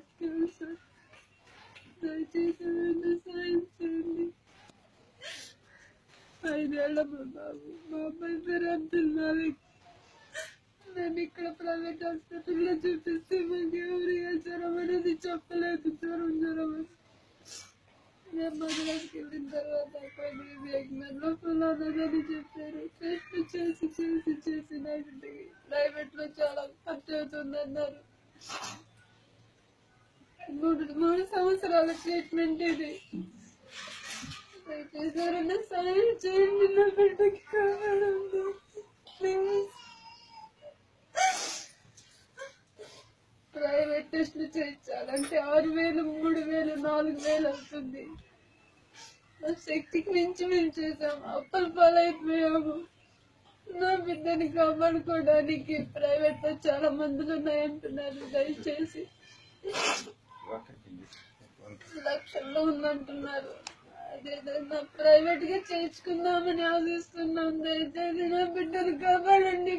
బతికింది సార్ దయచేసి ఎవరైనా సాయం చేయండి ఐదేళ్ళ మా బాబు మా అబ్బాయి పేరు అబ్దుల్ మాలిక్ నేను ఇక్కడ ప్రైవేట్ హాస్పిటల్లో చూపిస్తే మాకు ఎవరు ఏ జ్వరం అనేది చెప్పలేదు జ్వరం జ్వరం అని నేను మధురాకి వెళ్ళిన తర్వాత లో ఫలానదని చెప్పారు టెస్ట్ చేసి చేసి చేసి నైట్ ప్రైవేట్లో చాలా ఖర్చు అవుతుంది అన్నారు మూడు మూడు సంవత్సరాల ట్రీట్మెంట్ ఇది. ఎవరైనా సాయం చేయండి నా బిడ్డకి కావాలండి. ప్లీజ్ ప్రైవేట్ టెస్ట్లు చేయించాలంటే ఆరు వేలు మూడు వేలు నాలుగు వేలు అవుతుంది. నా శక్తికి మించి మేము చేసాం. అప్పల పాలైపోయాము. నా బిడ్డని కాపాడుకోవడానికి ప్రైవేట్లో చాలా మందులు ఉన్నాయంటున్నారు. దయచేసి. లక్షల్లో ఉందంటున్నారు. అదేదన్నా ప్రైవేట్గా చేర్చుకుందామని ఆశిస్తున్నాం. దయచేసి నా బిడ్డను కాపాడండి.